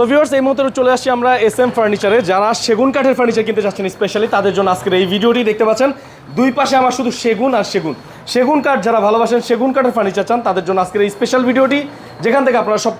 So viewers এই মুহূর্তে চলে আসছি আমরা এস এম ফার্নিচারে যারা সেগুন কাঠের ফার্নিচার কিনতে চাচ্ছেন স্পেশালি তাদের জন্য আজকের এই ভিডিওটি দেখতে পাচ্ছেন। দুই পাশে আমার শুধু সেগুন আর সেগুন। সেগুন কাঠ যারা ভালোবাসেন, সেগুন কাঠের ফার্নিচার চান, তাদের জন্য আজকের এই স্পেশাল ভিডিওটি। যেখান থেকে আপনারা সব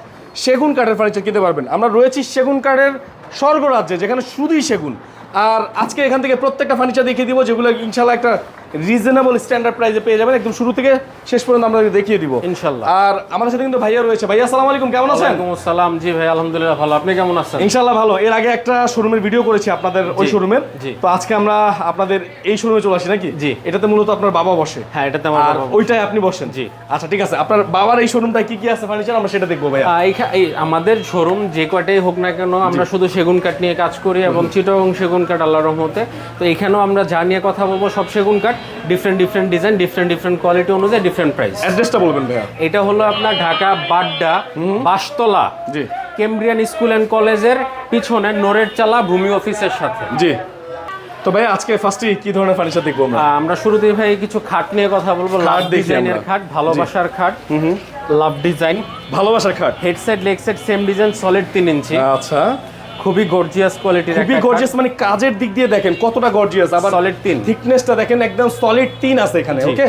সেগুন কাঠের ফার্নিচার কিনতে পারবেন। আমরা রয়েছি সেগুন কাঠের স্বর্গরাজ্যে, যেখানে শুধুই সেগুন। আর আজকে এখান থেকে প্রত্যেকটা ফার্নিচার দেখিয়ে দিব যেগুলো ইনশাল্লাহ একটা রিজনেবল স্ট্যান্ডার্ড প্রাইসে পেয়ে যাবেন। একদম শুরু থেকে শেষ পর্যন্ত আমরা দেখিয়ে দিব। ইনশাল্লাহ। আর আমাদের সাথে কিন্তু ভাইয়া রয়েছে। ভাইয়া আসসালামু আলাইকুম কেমন আছেন? ওয়ালাইকুম আসসালাম। জি ভাই আলহামদুলিল্লাহ ভালো। আপনি কেমন আছেন? ইনশাল্লাহ ভালো। এর আগে একটা শোরুমের ভিডিও করেছি আপনাদের ওই শোরুমের তো আজকে আমরা আপনাদের এই শোরুমে চলে আসি নাকি? জি। এটাতে মূলত আপনার বাবা বসে। হ্যাঁ এটাতে আমার বাবা- ওইটাই আপনি বসেন। জি। আচ্ছা ঠিক আছে। আপনার বাবার এই শোরুমটায় কি কি আছে ফার্নিচার আমরা সেটা দেখব ভাইয়া। এই আমাদের শোরুম যে কটাই হোক না কেন আমরা শুধু সেগুন কাঠ নিয়ে কাজ করি এবং চিটং সেগুন কাঠ আল্লাহ রহমতে। তো এখানেও আমরা যা নিয়ে কথা বলব সব সেগুন কাঠ different different design different different quality অনুযায়ী ডিফারেন্ট প্রাইস অ্যাড্রেসটা বলবেন ভাইয়া। এটা হলো আপনার ঢাকা বাড্ডা বাসতলা জি। কেমব্রিয়ান স্কুল অ্যান্ড কলেজের পিছনে নোরের চালা ভূমি অফিসের সাথে। জি। তো ভাই আজকে ফার্স্টে কি ধরনের ফার্নিচার দেখব আমরা? আমরা শুরুতেই ভাই কিছু খাট নিয়ে কথা বলব। লাভ ডিজাইনের খাট ভালোবাসার খাট। লাভ ডিজাইন ভালোবাসার খাট। Head side leg side same design solid তিন ইঞ্চি। আচ্ছা। খুবই গর্জিয়াস কোয়ালিটির খুবই গর্জিয়াস মানে কাজের দিক দিয়ে দেখেন কতটা গর্জিয়াস আবার সলিড তিন থিকনেসটা দেখেন একদম সলিড তিন আছে এখানে ওকে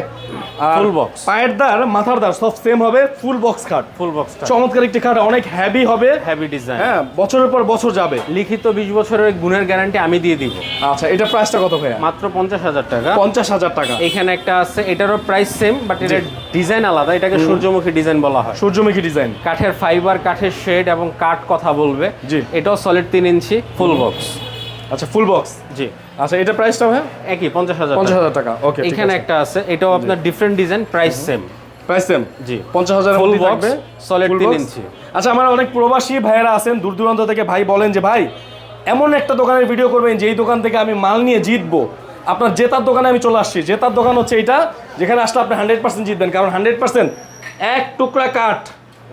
Full box। পায়ের দার মাথার দার সব সেম হবে ফুল বক্স খাট ফুল বক্সটা চমৎকার একটি খাট অনেক হ্যাভি হবে। হেভি ডিজাইন হ্যাঁ বছরের পর বছর যাবে। লিখিত বিশ বছরের গুণের গ্যারান্টি আমি দিয়ে দিব। আচ্ছা এটা প্রাইসটা কত ভাইয়া? মাত্র পঞ্চাশ হাজার টাকা। পঞ্চাশ হাজার টাকা। এখানে একটা আছে এটারও প্রাইস সেম বাট এটার ডিজাইন আলাদা। এটাকে সূর্যমুখী ডিজাইন বলা হয়। সূর্যমুখী ডিজাইন কাঠের ফাইবার কাঠের শেড এবং কাঠ কথা বলবে। জি। এটাও সলিড তিন ইঞ্চি ফুল বক্স আচ্ছা ফুল বক্স জি। আচ্ছা এটা প্রাইসটা ভাইয়া? একই পঞ্চাশ হাজার পঞ্চাশ হাজার টাকা ওকে এখানে একটা আছে এটাও আপনার different design price same price same জি। পঞ্চাশ হাজার থাকবে? solid Full তিন ইঞ্চি। আচ্ছা আমার অনেক প্রবাসী ভাইয়েরা আছেন দূর দূরান্ত থেকে ভাই বলেন যে ভাই এমন একটা দোকানের ভিডিও করবেন যেই দোকান থেকে আমি মাল নিয়ে জিতবো। আপনার জেতার দোকানে আমি চলে আসছি। জেতার দোকান হচ্ছে এটা যেখানে আসলে আপনি হান্ড্রেড পার্সেন্ট জিতবেন। কারণ হান্ড্রেড পার্সেন্ট এক টুকরা কাঠ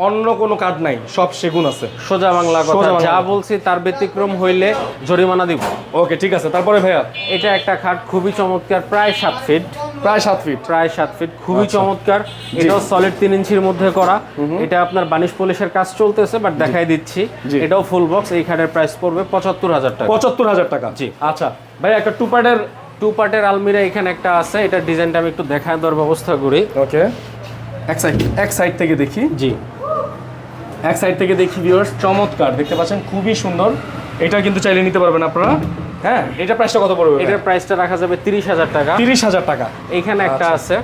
অন্য কোনো কাঠ নাই সব সেগুন আছে। সোজা বাংলা কথা যা বলছি তার ব্যতিক্রম হইলে জরিমানা দিব। ওকে ঠিক আছে তারপরে ভাইয়া? এটা একটা খাট খুবই চমৎকার প্রায় সাত ফিট। প্রায় সাত ফিট। প্রায় সাত ফিট খুবই আচ্ছা। চমৎকার। এটাও সলিড তিন ইঞ্চির মধ্যে করা। এটা আপনার বানিশ পলিশের কাজ চলতেছে বাট দেখাই দিচ্ছি। এটাও ফুল বক্স এই খাটের প্রাইস পড়বে পঁচাত্তর হাজার টাকা। পঁচাত্তর হাজার টাকা। জি। আচ্ছা ভাই একটা টু পার্টের টু পার্টের আলমিরা এখানে একটা আছে এটার ডিজাইনটা আমি একটু দেখায় দেওয়ার ব্যবস্থা করি। ওকে এক সাইড এক সাইড থেকে দেখি। জি। এক সাইড থেকে দেখি ভিউয়ার্স চমৎকার। দেখতে পাচ্ছেন খুবই সুন্দর। এটা কিন্তু চাইলে নিতে পারবেন আপনারা। হ্যাঁ এটা প্রাইসটা কত পড়বে? এটার প্রাইসটা রাখা যাবে তিরিশ হাজার টাকা। তিরিশ হাজার টাকা। এখানে একটা আছে।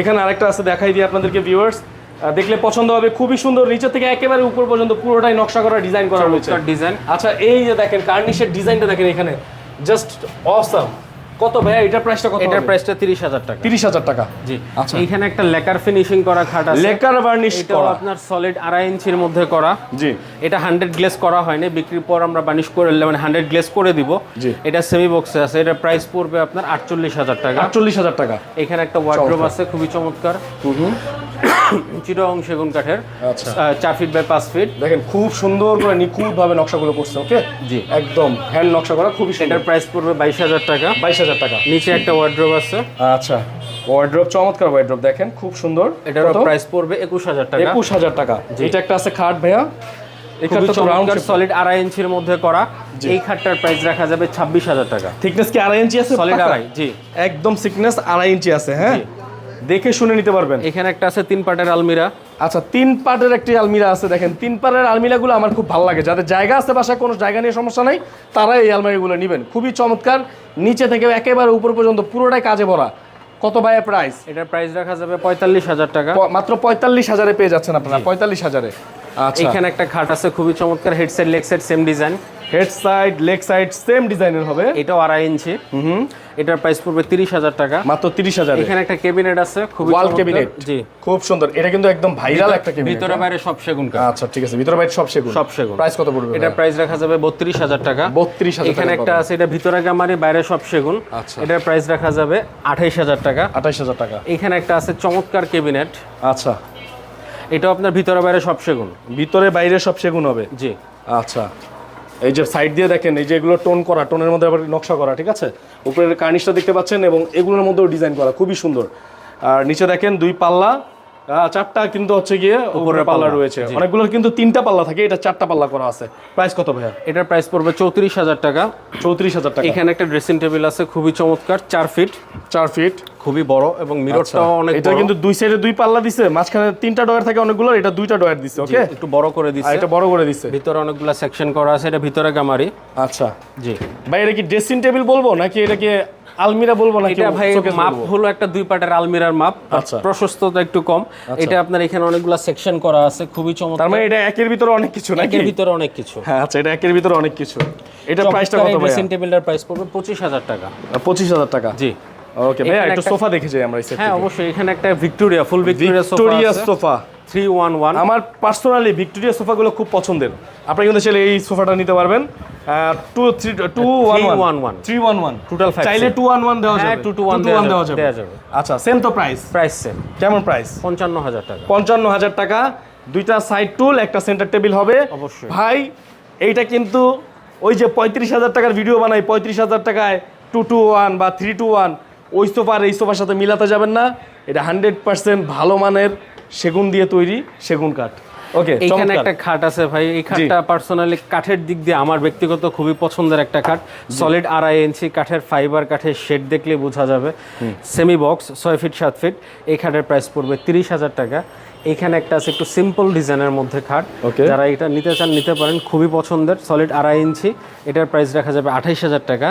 এখানে আরেকটা আছে দেখাই দিই আপনাদেরকে ভিউয়ার্স দেখলে পছন্দ হবে খুবই সুন্দর। নিচে থেকে একেবারে উপর পর্যন্ত পুরোটাই নকশা করা ডিজাইন করা রয়েছে। ডিজাইন আচ্ছা এই যে দেখেন কার্নিশের ডিজাইনটা দেখেন এখানে। জাস্ট অসাম কত ভাইয়া? এটার প্রাইসটা কত এটার প্রাইসটা তিরিশ হাজার টাকা। তিরিশ হাজার টাকা। জি। আচ্ছা। এখানে একটা লেকার ফিনিশিং করা খাট আছে। লেকার বার্নিশ করা করা। আপনার সলিড আড়াই ইঞ্চির মধ্যে করা। জি। এটা হান্ড্রেড গ্লেস করা হয়নি বিক্রির পর আমরা বার্নিশ করে মানে হান্ড্রেড গ্লেস করে দিব। জি। এটা সেমি বক্সে আছে। এটা প্রাইস পড়বে আপনার আটচল্লিশ হাজার টাকা। আটচল্লিশ হাজার টাকা। এখানে একটা ওয়ার্ড্রোব আছে খুবই চমৎকার। চিরং সেগুন কাঠের আচ্ছা। চার ফিট বাই পাঁচ ফিট দেখেন খুব সুন্দর করে নিখুঁত ভাবে নকশাগুলো করছে ওকে জি। একদম হ্যান্ড নকশা করা খুবই এটার প্রাইস পড়বে বাইশ হাজার টাকা। বাইশ হাজার টাকা। নিচে একটা ওয়ার্ড্রোব আছে। আচ্ছা ওয়ার্ড্রপ চমৎকার ওয়ার্ড্রপ দেখেন খুব সুন্দর। এটার প্রাইস পড়বে একুশ হাজার টাকা। একুশ হাজার টাকা। এটা একটা আছে খাট ভাইয়া। সলিড আড়াই ইঞ্চির মধ্যে করা। এই খাটটার প্রাইস রাখা যাবে ছাব্বিশ হাজার টাকা। থিকনেস কি আড়াই ইঞ্চি আছে? সলিড আড়াই জি। একদম থিকনেস আড়াই ইঞ্চি আছে হ্যাঁ। দেখে শুনে নিতে পারবেন। এখানে একটা আছে তিন পাটের আলমিরা। আচ্ছা তিন পাটের একটি আলমিরা আছে দেখেন। তিন পার্টের আলমিরাগুলো আমার খুব ভালো লাগে। যাদের জায়গা আছে বাসায় কোনো জায়গা নিয়ে সমস্যা নাই তারা এই আলমারিগুলো নেবেন। খুবই চমৎকার। নিচে থেকে একেবারে উপর পর্যন্ত পুরোটাই কাজে ভরা। কত ভাইয়া প্রাইস এটার প্রাইস রাখা যাবে পঁয়তাল্লিশ হাজার টাকা। মাত্র পঁয়তাল্লিশ হাজারে পেয়ে যাচ্ছেন আপনারা পঁয়তাল্লিশ হাজারে। এখানে একটা খাট আছে খুবই চমৎকার। Headset leg set same design head side leg side same ডিজাইনের হবে। এটাও আড়াই ইঞ্চি। হুম এটার প্রাইস পড়বে তিরিশ হাজার টাকা। মাত্র তিরিশ হাজার। এখানে একটা ক্যাবিনেট আছে খুবই ওয়াল। ক্যাবিনেট জি। খুব সুন্দর। এটা কিন্তু একদম ভাইরাল একটা ক্যাবিনেট ভিতরে বাইরে সব সেগুন কাঠ। আচ্ছা ঠিক আছে। ভিতরে বাইরে সব সেগুন। সব সেগুন। প্রাইস কত পড়বে এটার প্রাইস রাখা যাবে বত্রিশ হাজার টাকা। বত্রিশ হাজার এখানে একটা আছে এটা ভিতরে গামারি বাইরে সব সেগুন। আচ্ছা। এটার প্রাইস রাখা যাবে আঠাইশ হাজার টাকা। আঠাইশ হাজার টাকা। এখানে একটা আছে চমৎকার ক্যাবিনেট আচ্ছা। এটাও আপনার ভিতরে বাইরে সব সেগুন। ভিতরে বাইরে সব সেগুন হবে? জি। আচ্ছা। এই যে সাইড দিয়ে দেখেন এই যে এগুলো টোন করা টোনের মধ্যে আবার নকশা করা ঠিক আছে? উপরের কার্নিশটা দেখতে পাচ্ছেন এবং এগুলোর মধ্যেও ডিজাইন করা খুবই সুন্দর। আর নিচে দেখেন দুই পাল্লা চারটা কিন্তু হচ্ছে গিয়ে উপরে পাল্লা। রয়েছে। অনেকগুলোর কিন্তু তিনটা পাল্লা থাকে এটা চারটা পাল্লা করা আছে। প্রাইস কত ভাইয়া? এটার প্রাইস পড়বে চৌত্রিশ হাজার টাকা। চৌত্রিশ হাজার টাকা। এখানে একটা ড্রেসিং টেবিল আছে খুবই চমৎকার চার ফিট চার ফিট খুবই বড় এবং মিররটাও অনেক আচ্ছা। এটা কিন্তু দুই সাইডে দুই পাল্লা দিছে মাঝখানে তিনটা ডয়ার থাকে অনেকগুলো এটা দুইটা ডয়ার দিছে ওকে একটু বড় করে দিচ্ছে এটা বড় করে দিছে। ভিতরে অনেকগুলো সেকশন করা আছে এটা ভিতরে গামারি। আচ্ছা। জি। ভাই এটা কি ড্রেসিং টেবিল বলব নাকি এটাকে আলমিরা বলব নাকি এটা ভাই মাপ হলো একটা দুই পাটের আলমিরার মাপ। আচ্ছা। প্রশস্ততা একটু কম। এটা আপনার এখানে অনেকগুলো সেকশন করা আছে খুবই চমৎকার। তার মানে এটা একের ভিতরে অনেক কিছু নাকি? একের ভিতরে অনেক কিছু। হ্যাঁ আচ্ছা এটা একের ভিতরে অনেক কিছু। এটা প্রাইসটা কত ভাই ড্রেসিং টেবিলটার প্রাইস পড়বে পঁচিশ হাজার টাকা। পঁচিশ হাজার টাকা? জি। ওকে ভাই একটু সোফা দেখে যাই আমরা এই হ্যাঁ অবশ্যই এখানে একটা Victoria full Victoria sofa Victoria sofa. Three one one আমার পার্সোনালি ভিক্টোরিয়া সোফাগুলো খুব পছন্দের। আপনি কিন্তু চাইলে এই সোফাটা নিতে পারবেন। Two three two one one 311 three one one Total five চাইলে টু ওয়ান ওয়ান দেওয়া যাবে। দেওয়া দেওয়া যাবে, যাবে। দেওয়া যাবে। আচ্ছা সেম তো প্রাইস প্রাইস সেম কেমন প্রাইস পঞ্চান্ন হাজার টাকা। পঞ্চান্ন হাজার টাকা। দুইটা সাইড টুল একটা সেন্টার টেবিল হবে। অবশ্যই। ভাই এইটা কিন্তু ওই যে পঁয়ত্রিশ হাজার টাকার ভিডিও বানাই পঁয়ত্রিশ হাজার টাকায় টু টু ওয়ান বা থ্রি টু ওয়ান ওই সোফার এই সোফার সাথে মিলাতে যাবেন না। এটা হান্ড্রেড পার্সেন্ট ভালো মানের সেগুন দিয়ে তৈরি সেগুন কাঠ। ওকে এখানে একটা খাট আছে ভাই। এই খাটটা পার্সোনালি কাঠের দিক দিয়ে আমার ব্যক্তিগত খুবই পছন্দের একটা খাট। সলিড আড়াই ইঞ্চি কাঠের ফাইবার কাঠের শেড দেখলে বোঝা যাবে। সেমি বক্স ছয় ফিট সাত ফিট এই খাটের প্রাইস পড়বে তিরিশ হাজার টাকা। এখানে একটা আছে একটু সিম্পল ডিজাইনের মধ্যে খাট। যারা এটা নিতে চান নিতে পারেন। খুবই পছন্দের। সলিড আড়াই ইঞ্চি। এটার প্রাইস রাখা যাবে আঠাইশ হাজার টাকা।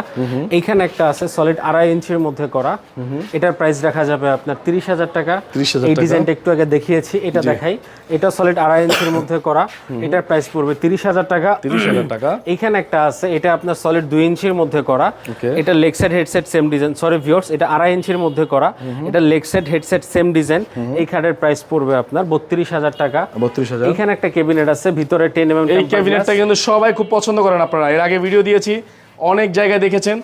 এইখানে একটা আছে সলিড আড়াই ইঞ্চির মধ্যে করা। এটার প্রাইস রাখা যাবে আপনার তিরিশ হাজার টাকা। 30,000 এই ডিজাইনটা একটু আগে দেখিয়েছি এটা দেখাই। এটা সলিড আড়াই ইঞ্চির মধ্যে করা। এটার প্রাইস পড়বে তিরিশ হাজার টাকা। তিরিশ হাজার টাকা। এইখানে একটা আছে এটা আপনার সলিড দুই ইঞ্চির মধ্যে করা। এটা leg side headset same design sorry viewers এটা আড়াই ইঞ্চির মধ্যে করা। এটা leg side headset same design এই খাটের প্রাইস পড়বে আপনার বত্রিশ হাজার টাকা। বত্রিশ হাজার। এখানে একটা ক্যাবিনেট আছে ভিতরে টেন এম এই ক্যাবিনেটটা কিন্তু সবাই খুব পছন্দ করেন আপনারা। এর আগে ভিডিও দিয়েছি অনেক জায়গায় দেখেছেন।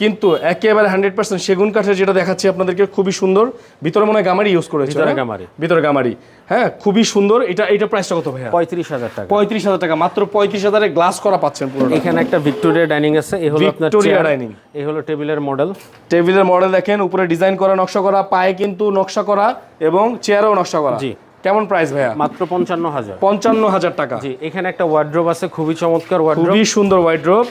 কিন্তু একেবারে হান্ড্রেড পার্সেন্ট সেগুন কাঠের যেটা দেখাচ্ছি আপনাদেরকে খুবই সুন্দর। ভিতরে মনে হয় গামারি ইউজ করেছে ভিতরে হ্যাঁ? গামারি। ভিতরে গামারি। হ্যাঁ খুবই সুন্দর। এটা এটা প্রাইসটা কত ভাইয়া? পঁয়ত্রিশ হাজার টাকা। পঁয়ত্রিশ হাজার টাকা। মাত্র পঁয়ত্রিশ হাজারে গ্লাস করা পাচ্ছেন পুরো এখানে একটা ভিক্টোরিয়া ডাইনিং আছে। এই হলো চেয়ার dining। এই হলো টেবিলের মডেল টেবিলের মডেল দেখেন উপরে ডিজাইন করা নকশা করা পায়ে কিন্তু নকশা করা এবং চেয়ারও নকশা করা। জি। কেমন প্রাইস ভাইয়া? মাত্র পঞ্চান্ন হাজার। পঞ্চান্ন হাজার টাকা। জি এখানে একটা ওয়ার্ড্রোব আছে খুবই চমৎকার ওয়ার্ড্রোব খুবই সুন্দর ওয়াইড্রোপ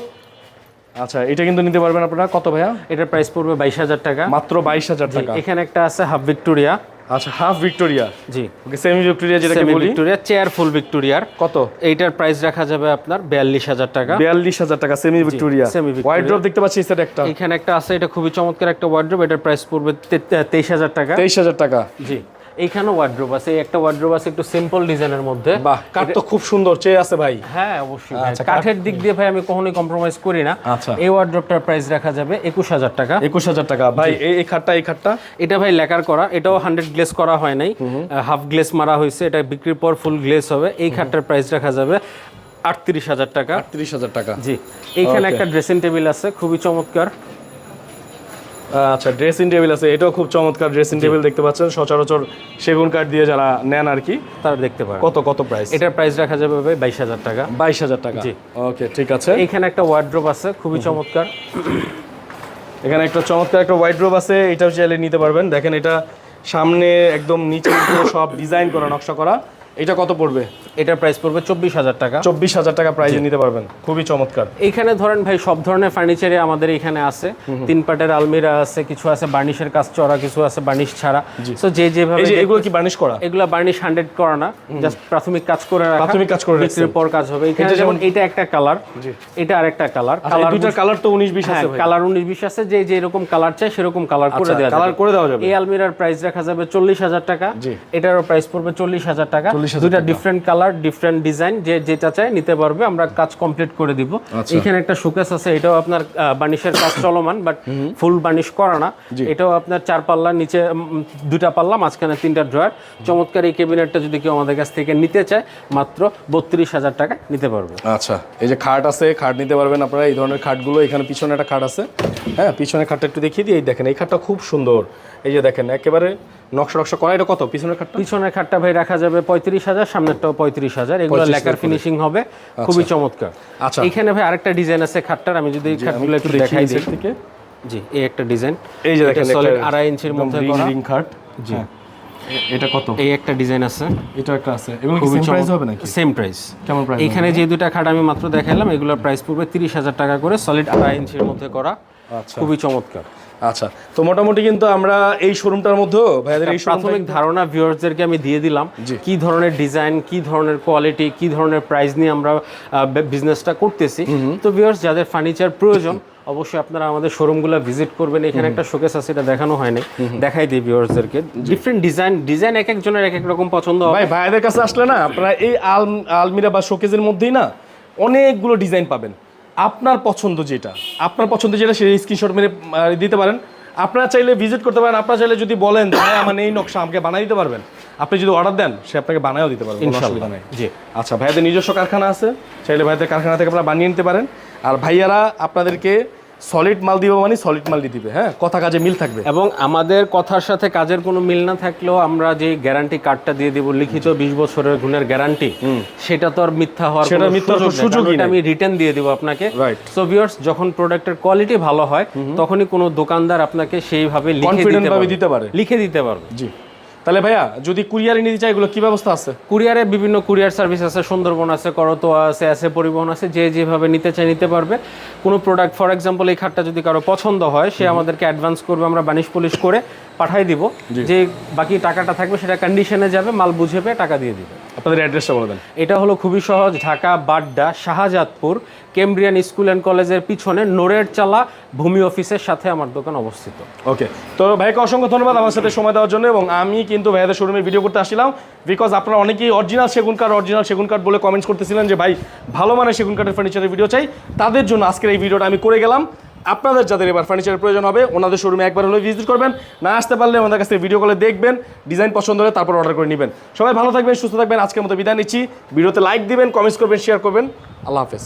আচ্ছা এটা কিন্তু নিতে পারবেন আপনারা। কত ভাইয়া? এটার প্রাইস পড়বে বাইশ হাজার টাকা। মাত্র বাইশ হাজার টাকা। এখানে একটা আছে হাফ ভিক্টোরিয়া। আচ্ছা হাফ ভিক্টোরিয়া। জি। ওকে সেমি ভিক্টোরিয়া যেটাকে সেমি বলি। ভিক্টোরিয়া চেয়ার ফুল ভিক্টোরিয়ার। কত? এইটার প্রাইস রাখা যাবে আপনার বিয়াল্লিশ হাজার টাকা। বিয়াল্লিশ হাজার টাকা সেমি ভিক্টোরিয়া। Victoria। ওয়াইড্রোপ দেখতে পাচ্ছি সেট একটা। এখানে একটা আছে এটা খুবই চমৎকার একটা ওয়ার্ড্রোব এটার প্রাইস পড়বে তেইশ হাজার টাকা। তেইশ হাজার টাকা। জি। এইখানেও ওয়ার্ড্রোব আছে। একটা ওয়ার্ড্রোব আছে একটু সিম্পল ডিজাইনের মধ্যে। বাহ কাঠ তো খুব সুন্দর চেয়ে আছে ভাই। হ্যাঁ অবশ্যই ভাই। কাঠের দিক দিয়ে ভাই আমি কখনোই কম্প্রোমাইজ করি না। আচ্ছা। এই ওয়ার্ড্রোবটার প্রাইস রাখা যাবে একুশ হাজার টাকা। একুশ হাজার টাকা। ভাই এই এই খাটটা এই খাটটা? এটা ভাই লেকার করা। এটাও হান্ড্রেড গ্লেস করা হয় নাই। হাফ গ্লেস মারা হয়েছে। এটা বিক্রির পর ফুল গ্লেস হবে। এই খাটটার প্রাইস রাখা যাবে আটত্রিশ হাজার টাকা। আটত্রিশ হাজার টাকা। জি। এইখানে একটা ড্রেসিং টেবিল আছে। খুবই চমৎকার। আচ্ছা ড্রেসিং টেবিল আছে। এটাও খুব চমৎকার ড্রেসিং টেবিল দেখতে পাচ্ছেন। সচরাচর সেগুন কাঠ দিয়ে যারা নেন আর কি তারা দেখতে পারেন। কত কত প্রাইস এটার প্রাইস রাখা যাবে বাইশ হাজার টাকা। বাইশ হাজার টাকা। জি। ওকে ঠিক আছে। এখানে একটা ওয়ার্ড্রোব আছে খুবই চমৎকার। এখানে একটা চমৎকার একটা ওয়াইড্রোব আছে এটাও চাইলে নিতে পারবেন। দেখেন এটা সামনে একদম নিচে সব ডিজাইন করা নকশা করা। এটা কত পড়বে? এটার প্রাইস পড়বে চব্বিশ হাজার টাকা। চব্বিশ হাজার টাকা প্রাইজে নিতে পারবেন। খুবই চমৎকার। এইখানে ধরেন ভাই সব ধরনের ফার্নিচারে আমাদের এখানে আছে। তিন পাটের আলমিরা আছে কিছু আছে বার্নিশের কাজ চড়া কিছু আছে বার্নিশ ছাড়া। তো যে যেভাবে এগুলো কি বার্নিশ করা? এগুলা বার্নিশ হান্ড্রেড করা না। জাস্ট প্রাথমিক কাজ করে রাখা। প্রাথমিক কাজ করে বিক্রির পর কাজ হবে। এখানে যেমন এটা একটা কালার এটা আরেকটা কালার কালার কালার দুইটার কালার তো উনিশ বিশ হ্যাঁ আছে কালার উনিশ বিশ আছে। যে যে এরকম কালার চাই সেরকম কালার করে আচ্ছা, দেওয়া কালার করে দেওয়া যাবে। এই আলমিরার প্রাইস রাখা যাবে চল্লিশ হাজার টাকা। জি। এটারও প্রাইস পড়বে চল্লিশ হাজার টাকা। 40,000 দুইটা ডিফারেন্ট কালার ডিফারেন্ট ডিজাইন যে যেটা চায় নিতে পারবে আমরা কাজ কমপ্লিট করে দিব। আচ্ছা। এখানে একটা শোকেস আছে এটাও আপনার বার্নিশের কাজ চলমান বাট ফুল বার্নিশ করা না। এটাও আপনার চার পাল্লা নিচে দুটা পাল্লা মাঝখানে তিনটা ড্রয়ার চমৎকার এই ক্যাবিনেটটা যদি কেউ আমাদের কাছ থেকে নিতে চায় মাত্র বত্রিশ হাজার টাকা নিতে পারবে। আচ্ছা এই যে খাট আছে খাট নিতে পারবেন আপনারা এই ধরনের খাটগুলো এখানে পিছনে একটা খাট আছে। হ্যাঁ পিছনে খাটটা একটু দেখিয়ে দিই এই দেখেন এই খাটটা খুব সুন্দর। এই যে দেখেন একেবারে নকশা নকশা করা এটা কত? পিছনের খাটটা? পিছনের খাটটা ভাই রাখা যাবে পঁয়ত্রিশ হাজার সামনেরটাও পঁয়ত্রিশ হাজার। এগুলো 35,000 লেকার ফিনিশিং হবে। খুবই চমৎকার। আচ্ছা। এখানে ভাই আরেকটা ডিজাইন আছে খাটটার আমি যদি খাটগুলো একটু দেখাই দিই থেকে জি এই একটা ডিজাইন এই যে দেখেন সলিড আড়াই ইঞ্চির মধ্যে করা। রিং খাট। জি। এটা কত? এই একটা ডিজাইন আছে। এটা একটা আছে। এবং খুবই সেম প্রাইস হবে নাকি? সেম প্রাইস কেমন প্রাইস এখানে যে দুইটা খাট আমি মাত্র দেখালাম এগুলোর প্রাইস পড়বে তিরিশ হাজার টাকা করে সলিড আড়াই ইঞ্চির মধ্যে করা। আচ্ছা খুবই চমৎকার। আচ্ছা তো মোটামুটি কিন্তু আমরা এই শোরুমটার মধ্যেও ভাইয়াদের এই প্রাথমিক ধারণা ভিউয়ার্সদেরকে আমি দিয়ে দিলাম। কি ধরনের ডিজাইন কি ধরনের কোয়ালিটি কি ধরনের প্রাইস নিয়ে আমরা বিজনেসটা করতেছি। তো ভিউয়ার্স যাদের ফার্নিচার প্রয়োজন অবশ্যই আপনারা আমাদের শোরুমগুলো ভিজিট করবেন। এখানে একটা শোকেস আছে এটা দেখানো হয়নি। দেখাই দিই ভিউয়ার্সদেরকে ডিফারেন্ট ডিজাইন ডিজাইন এক একজনের এক এক রকম পছন্দ হবে। ভাই ভাইয়াদের কাছে আসলে না আপনারা এই আলমিরা বা শোকেজের মধ্যেই না অনেকগুলো ডিজাইন পাবেন। আপনার পছন্দ যেটা আপনার পছন্দ যেটা সেটা স্ক্রিনশট মেরে দিতে পারেন। আপনারা চাইলে ভিজিট করতে পারেন আপনারা চাইলে যদি বলেন ভাই আমার এই নকশা আমাকে বানাই দিতে পারবেন। আপনি যদি অর্ডার দেন সে আপনাকে বানায়ও দিতে পারবেন কোনো অসুবিধা নেই। জি। আচ্ছা ভাইয়াদের নিজস্ব কারখানা আছে চাইলে ভাইয়াদের কারখানা থেকে আপনারা বানিয়ে নিতে পারেন। আর ভাইয়ারা আপনাদেরকে সলিড মাল দিবে মানে সলিড মাল দিবে হ্যাঁ? কথা কাজে মিল থাকবে। এবং আমাদের কথার সাথে কাজের কোনো মিল না থাকলেও আমরা যে গ্যারান্টি কার্ডটা দিয়ে দেব লিখিত বিশ বছরের গুণের গ্যারান্টি সেটা তো আর মিথ্যা হওয়ার সেটা মিথ্যা সুযোগ। আমি রিটার্ন দিয়ে দেবো আপনাকে. সো ভিউয়ার্স যখন প্রোডাক্টের কোয়ালিটি ভালো হয় তখনই কোনো দোকানদার আপনাকে সেইভাবে লিখে দিতে পারে। লিখে দিতে পারবে। জি। তাহলে ভাইয়া যদি কুরিয়ারে নিতে চাই এগুলো কি ব্যবস্থা আছে? কুরিয়ারে বিভিন্ন কুরিয়ার সার্ভিস আছে সুন্দরবন আছে করতোয়া আছে আছে পরিবহন আছে যে যেভাবে নিতে চাই নিতে পারবে। কোনো প্রোডাক্ট ফর এক্সাম্পল এই খাটটা যদি কারও পছন্দ হয় সে আমাদেরকে অ্যাডভান্স করবে আমরা বানিশ পুলিশ করে পাঠাই দিব। যে বাকি টাকাটা থাকবে সেটা কন্ডিশনে যাবে মাল বুঝে পেয়ে টাকা দিয়ে দিবে। আপনাদের অ্যাড্রেসটা বলে দেন। এটা হলো খুবই সহজ Dhaka Badda Shahjadpur Cambrian school and কলেজের পিছনে নোরের চালা ভূমি অফিসের সাথে আমার দোকান অবস্থিত। ওকে তো ভাইকে অসংখ্য ধন্যবাদ আমার সাথে সময় দেওয়ার জন্য এবং আমি কিন্তু ভাইয়াদের শোরুমে ভিডিও করতে আসছিলাম বিকজ আপনারা অনেকেই অরিজিনাল সেগুন কাঠ অরিজিনাল সেগুন কাঠ বলে কমেন্টস করতেছিলেন যে ভাই ভালো মানের সেগুন কাঠের ফার্নিচারের ভিডিও চাই। তাদের জন্য আজকের এই ভিডিওটা আমি করে গেলাম। আপনাদের যাদের এবার ফার্নিচারের প্রয়োজন হবে, ওনাদের শোরুমে একবার হলে ভিজিট করবেন। না আসতে পারলে ওনাদের কাছ ভিডিও কলে দেখবেন ডিজাইন পছন্দ হলে তারপর অর্ডার করে নেবেন। সবাই ভালো থাকবেন, সুস্থ থাকবেন, আজকের মতো বিদায় নিচ্ছি। ভিডিওতে লাইক দিবেন কমেন্টস করবেন শেয়ার করবেন। আল্লাহ হাফেজ।